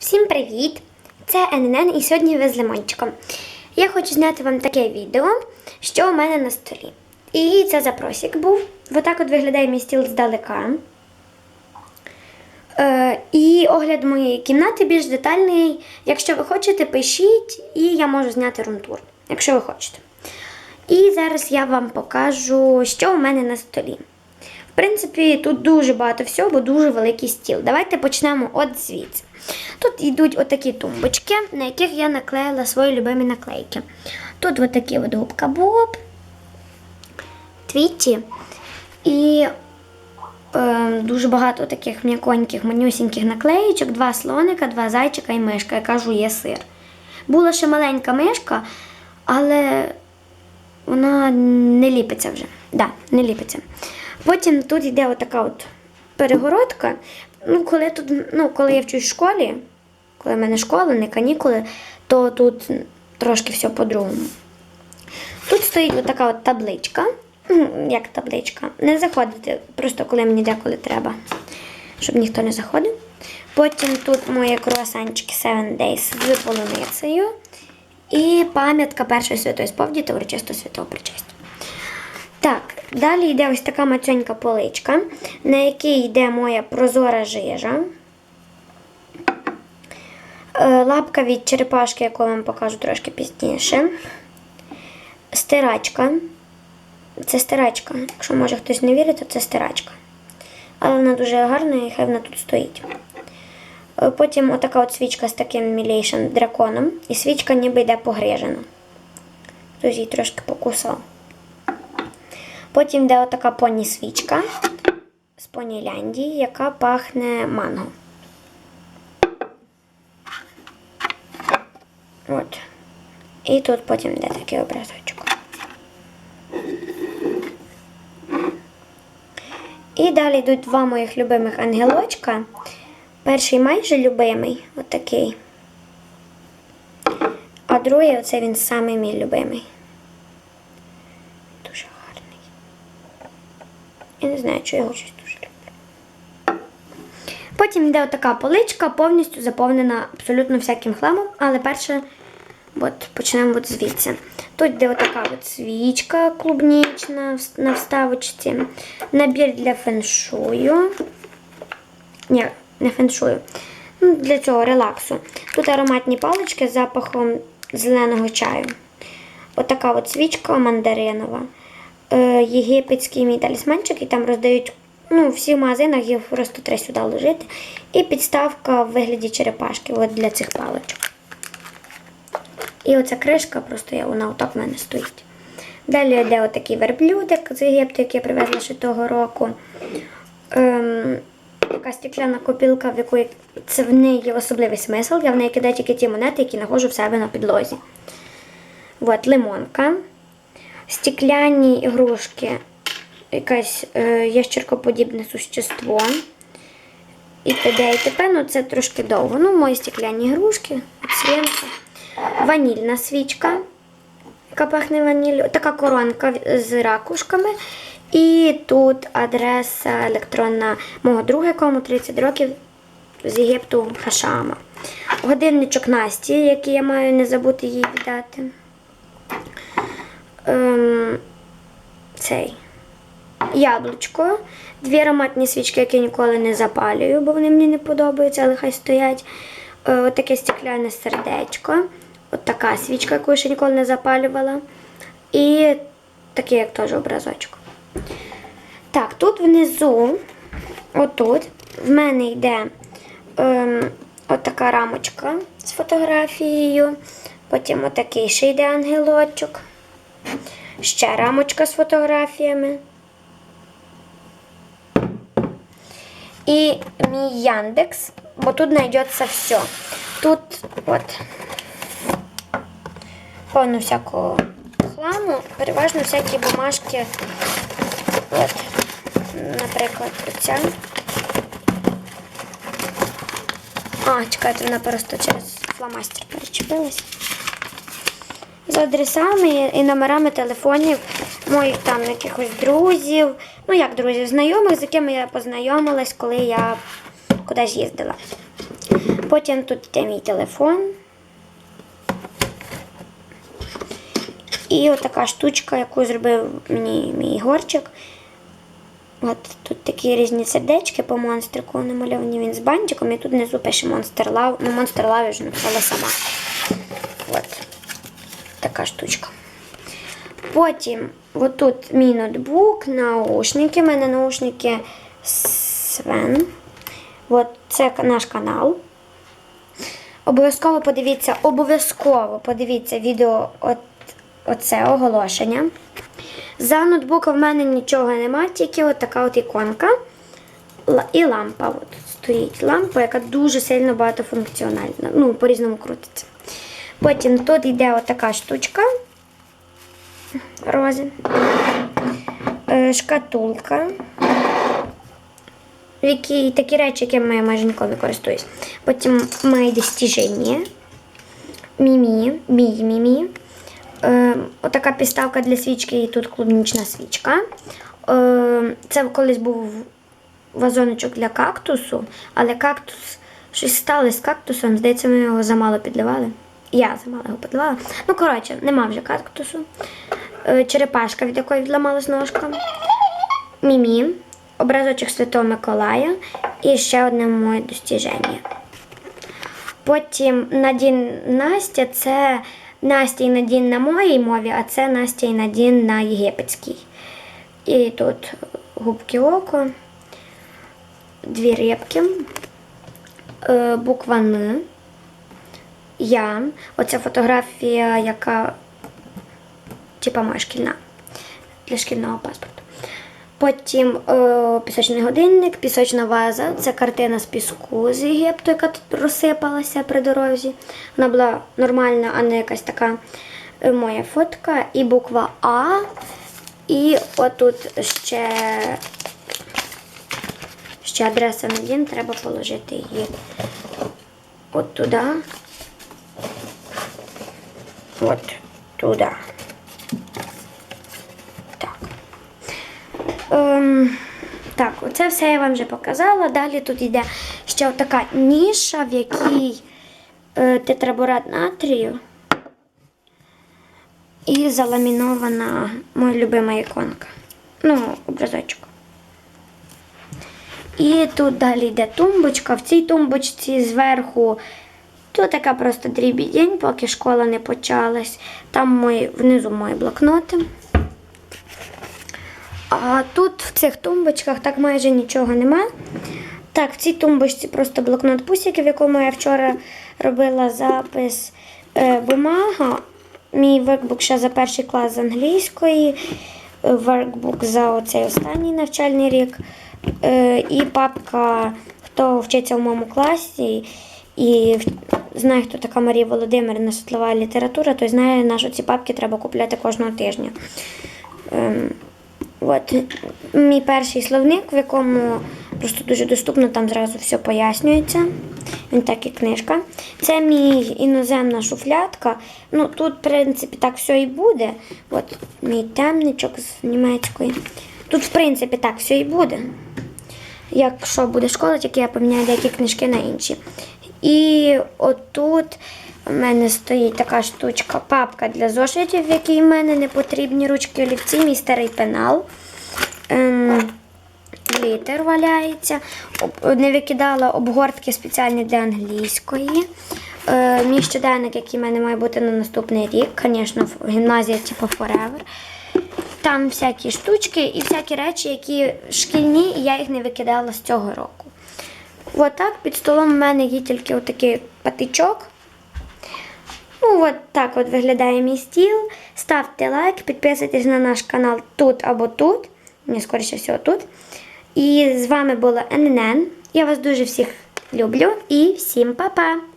Всім привіт! Це ННН і сьогодні ви з лимончиком. Я хочу зняти вам таке відео, що у мене на столі. І це запросик був. Отак от виглядає мій стіл здалека. Е, і огляд моєї кімнати більш детальний. Якщо ви хочете, пишіть, і я можу зняти румтур, якщо ви хочете. І зараз я вам покажу, що у мене на столі. В принципі, тут дуже багато всього, бо дуже великий стіл. Давайте почнемо от звідси. Тут йдуть отакі тумбочки, на яких я наклеїла свої любимі наклейки. Тут отакі от губка Боб, твіті і е, дуже багато таких м'яконьких, манюсіньких наклеїчок, два слоника, два зайчика і мишка, яка жує сир. Була ще маленька мишка, але вона не ліпиться вже. Да, не ліпиться. Потім тут йде отака от перегородка. Ну, коли, тут, ну, коли я вчусь в школі, коли в мене школа, не канікули, то тут трошки все по-другому. Тут стоїть отака от табличка. Як табличка. Не заходити, просто коли мені деколи треба, щоб ніхто не заходив. Потім тут мої круасанчики 7 Days з полуницею. І пам'ятка першої святої сповіді та урочисто святого причастя. Так, далі йде ось така мацьонька поличка, на якій йде моя прозора жижа. Е, Лапка від черепашки, яку я вам покажу трошки пізніше. Стирачка. Це стирачка. Якщо може хтось не вірить, то це стирачка. Але вона дуже гарна і хай вона тут стоїть. Е, Потім отака от свічка з таким мілейшим драконом. І свічка ніби йде погрижена. Хтось її трошки покусав. Потім йде отака поні свічка з Поніляндії, яка пахне манго. От. І тут потім йде такий образочок. І далі йдуть два моїх любимих ангелочка. Перший майже любимий, отакий. А другий оце він самий мій любимий. Дуже гарний. Я не знаю, чого я його щось дуже люблю. Потім йде отака поличка, повністю заповнена абсолютно всяким хламом, але перше, от почнемо от звідси. Тут йде отака от свічка клубнічна на вставочці, набір для феншую. Ні, не феншую. Ну, для цього релаксу. Тут ароматні палички з запахом зеленого чаю. Отака от свічка мандаринова. Е, єгипетський мій талісманчик, і там роздають ну, в всіх магазинах їх просто треба сюди ложити. І підставка в вигляді черепашки от для цих паличок. І оця кришка, просто вона отак в мене стоїть. Далі йде отакий верблюдик з Єгипту, який я привезла ще того року. Ем, така стекляна копілка, в якої це в неї є особливий смисл. Я в неї кидаю тільки ті монети, які знаходжу в себе на підлозі. От, лимонка. Стекляні ігрушки, якесь е, ящеркоподібне существо. І т.д. і т.п. Ну, це трошки довго. Ну, мої стекляні ігрушки, свинка. Ванільна свічка, яка пахне ваніллю. Така коронка з ракушками. І тут адреса електронна мого друга, якому 30 років з Єгипту Хашама. Годинничок Насті, який я маю не забути їй віддати. Ем, цей яблучко. Дві ароматні свічки, які ніколи не запалюю, бо вони мені не подобаються, але хай стоять. Е, Отаке стекляне сердечко. От така свічка, яку я ще ніколи не запалювала. І такий, як теж образочок. Так, тут внизу, отут, в мене йде ем, отака рамочка з фотографією. Потім отакий ще йде ангелочок. Ще рамочка з фотографіями. І мій Яндекс, бо тут знайдеться все. Тут от повно всякого хламу, переважно всякі бумажки. От, наприклад, оця. А, чекайте, вона просто через фломастер перечепилась. З адресами і номерами телефонів моїх там якихось друзів. Ну, як друзів, знайомих, з якими я познайомилась, коли я кудись їздила. Потім тут є мій телефон. І отака штучка, яку зробив мені мій горчик. От тут такі різні сердечки по монстрику намальовані він з бантиком, і тут внизу пише Monster Love. Ну, Monster Love я вже написала сама. От така штучка. Потім отут мій ноутбук, наушники. У мене наушники Свен. От це наш канал. Обов'язково подивіться, обов'язково подивіться відео от, оце оголошення. За ноутбука в мене нічого нема, тільки от така от іконка і лампа. От стоїть лампа, яка дуже сильно багатофункціональна. Ну, по-різному крутиться. Потім тут йде отака штучка. Розин. Е, Шкатулка. В якій такі речі, якими я майже ніколи не користуюсь. Потім мої достіження. Мімі, мій мімі. Е, отака підставка для свічки і тут клубнічна свічка. Е, це колись був вазоночок для кактусу, але кактус щось сталося з кактусом. Здається, ми його замало підливали. Я замало його підливала. Ну, коротше, нема вже кактусу. Е, черепашка, від якої відламалась ножка. Мімі, образочок Святого Миколая і ще одне моє достіження. Потім Надін Настя це Настя і Надін на моїй мові, а це Настя і Надін на єгипетській. І тут губки око, дві рибки, е, буква Н, я. Оця фотографія, яка типа моя шкільна для шкільного паспорту. Потім е, пісочний годинник, пісочна ваза. Це картина з піску з Єгипту, яка тут розсипалася при дорозі. Вона була нормальна, а не якась така е, моя фотка. І буква А. І отут ще, ще адреса Надін, треба положити її от туди. От туди. Так. Ем, так, оце все я вам вже показала. Далі тут йде ще така ніша, в якій е, тетраборат натрію і заламінована моя любима іконка. Ну, образочок. І тут далі йде тумбочка. В цій тумбочці зверху тут така просто дрібідень, поки школа не почалась. Там мої, внизу мої блокноти. А тут в цих тумбочках так майже нічого нема. Так, в цій тумбочці просто блокнот пусіки, в якому я вчора робила запис е, бумага. Мій воркбук ще за перший клас з англійської, е, воркбук за оцей останній навчальний рік. Е, і папка, хто вчиться в моєму класі і знає, хто така Марія Володимирівна, світлова література, той знає, на що ці папки треба купляти кожного тижня. Ем, От мій перший словник, в якому просто дуже доступно, там зразу все пояснюється. Він так і книжка. Це мій іноземна шуфлятка. Ну тут, в принципі, так все і буде. От мій темничок з німецької. Тут, в принципі, так все і буде. Якщо буде школа, тільки я поміняю деякі книжки на інші. І отут у мене стоїть така штучка, папка для зошитів, в якій в мене не потрібні ручки олівці, мій старий пенал. Ем, глітер валяється. Не викидала обгортки спеціальні для англійської. Е, мій щоденник, який в мене має бути на наступний рік, звісно, гімназія типу Forever. Там всякі штучки і всякі речі, які шкільні, і я їх не викидала з цього року. Отак під столом в мене є тільки отакий патичок. Ну, от так от виглядає мій стіл. Ставте лайк, підписуйтесь на наш канал тут або тут. Ні, скоріше всього тут. І з вами була ННН. Я вас дуже всіх люблю і всім па-па!